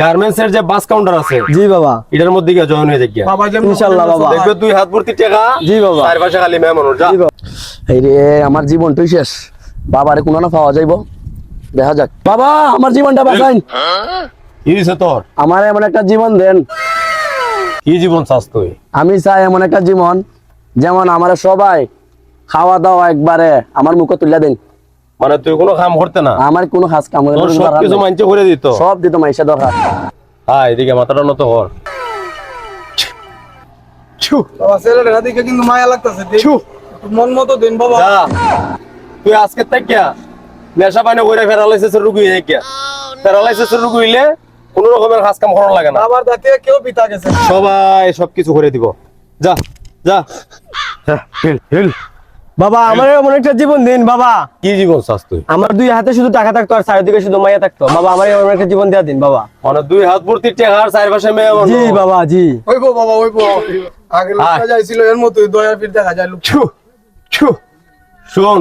Garments এর যে bus counter আছে জি বাবা। এটার মধ্যে গিয়ে জয়েন হয়ে বাবা যেমন ইনশাল্লাহ বাবা। দেখবে দুই হাত ভর্তি টাকা জি বাবা। চার পাশে খালি মেহমান যা। জি বাবা। এই রে আমার জীবনটাই শেষ। বাবারে কোনো না পাওয়া যাইব। দেখা যাক। বাবা আমার জীবনটা বাঁচাইন। কি তোর? আমার এমন একটা জীবন দেন। কি জীবন চাস তুই? আমি চাই এমন একটা জীবন যেমন আমার সবাই খাওয়া দাওয়া একবারে আমার মুখে তুলে দেন। মানে তুই কোনো কাম করতে না? আমার কোনো খাস কাম তোর সব কিছু মানছে করে দিত। সব দিত মাইসা দরকার। হ্যাঁ এদিকে মাথাটা নত কর। বাবা ছেলেটা দিকে কিন্তু মায়া লাগতেছে মন মতো দিন বাবা। যা। তুই আজকে থেকে নেশা পানি করে প্যারালাইসিসের রোগী হয়ে গিয়া। প্যারালাইসিসের রোগী হইলে কোনো রকমের কাজ কাম করার লাগে না। বাবার দাঁতে কেউ পিতা গেছে। সবাই সবকিছু করে দিব। যা যা। যা, হিল হিল বাবা আমার এমন একটা জীবন দিন বাবা। কি জীবন তুই? আমার দুই হাতে শুধু টাকা থাকতো আর চারিদিকে শুধু মাইয়া থাকতো। বাবা আমার এমন একটা জীবন দেওয়া দিন বাবা। মানে দুই হাত ভর্তি টেকার চার পাশে মেয়ে জি বাবা জি। ওইবো বাবা ওইবো। আগে লোকটা যাইছিল এর মতো দয়ার পীর দেখা যায় লোক। ছু ছু। শোন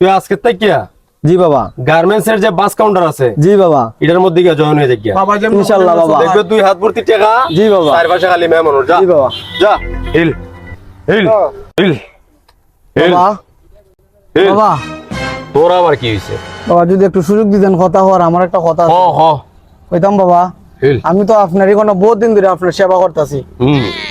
তুই আজকে তাকিয়া জি বাবা। গার্মেন্টস এর যে বাস কাউন্টার আছে জি বাবা। এটার মধ্যে গিয়ে জয়েন হয়ে যাক বাবা যেমন ইনশাল্লাহ বাবা। দেখবে দুই হাত ভর্তি টাকা জি বাবা। চার পাশে খালি মেয়ে মানুষ। যা। জি বাবা। যা হিল। হিল। হিল হিল। বাবা। হিল। বাবা। তোর আবার কি হয়েছে বাবা যদি একটু সুযোগ দিতেন কথা হওয়ার আমার একটা কথা হ হ। কইতাম বাবা আমি তো আপনার কোনো বহুত দিন ধরে আপনার সেবা করতেছি।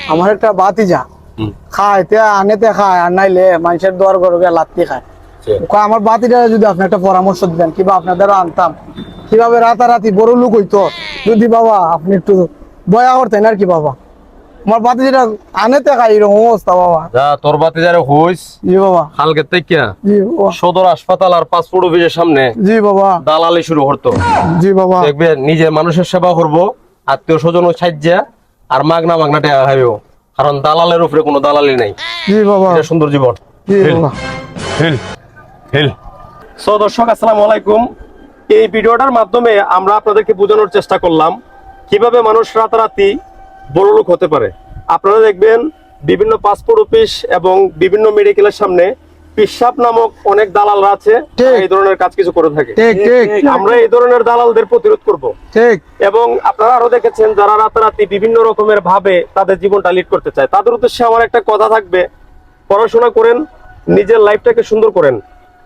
আমার একটা বাতিজা হুম। খায় তে আনেতে খায় আর নাইলে মানুষের দোয়ার ঘরে গিয়ে লাত্তি খায়। সে। আমার বাতিটা যদি আপনি একটা পরামর্শ দিতেন কিবা আপনাদের আনতাম? কীভাবে রাতারাতি বড় লোক হইতো? যদি বাবা আপনি একটু দয়া করতেন আর কি বাবা? আমার এরকম অবস্থা বাবা। যা তোর হইস জি বাবা। কালকে তাকিয়া জি বাবা। সদর হাসপাতাল আর পাসপোর্ট অফিসের সামনে জি বাবা। দালালি শুরু করতো। জি বাবা। দেখবে নিজে মানুষের সেবা করব আত্মীয় স্বজন সাহায্যা আর মাগনা মাগনা টাকা খাইও কারণ দালালের উপরে কোনো দালালি নাই। জি বাবা। এটা সুন্দর জীবন। জি হিল, বাবা। হিল, হিল। So, দর্শক আসসালামু আলাইকুম। এই ভিডিওটার মাধ্যমে আমরা আপনাদেরকে বোঝানোর চেষ্টা করলাম কীভাবে মানুষ রাতারাতি বড় লোক হতে পারে। আপনারা দেখবেন বিভিন্ন পাসপোর্ট অফিস এবং বিভিন্ন মেডিকেলের সামনে পিসাব নামক অনেক দালালরা আছে এই ধরনের কাজ কিছু করে থাকে। আমরা এই ধরনের দালালদের প্রতিরোধ করব। ঠিক। এবং আপনারা আরও দেখেছেন যারা রাতারাতি বিভিন্ন রকমের ভাবে তাদের জীবনটা লিড করতে চায় তাদের উদ্দেশ্যে আমার একটা কথা থাকবে। পড়াশোনা করেন নিজের লাইফটাকে সুন্দর করেন।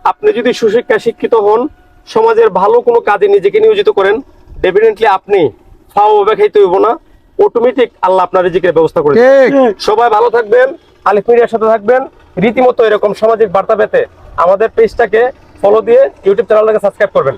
আপনি যদি সুশিক্ষা শিক্ষিত হন সমাজের ভালো কোনো কাজে নিজেকে নিয়োজিত করেন ডেফিনেটলি আপনি ফাও ভাবে খাইতে হইব না। অটোমেটিক আল্লাহ আপনার রিজিকের ব্যবস্থা করে সবাই ভালো থাকবেন আলিফ মিডিয়ার সাথে থাকবেন রীতিমতো এরকম সামাজিক বার্তা পেতে আমাদের পেজটাকে ফলো দিয়ে ইউটিউব চ্যানেলটাকে সাবস্ক্রাইব করবেন।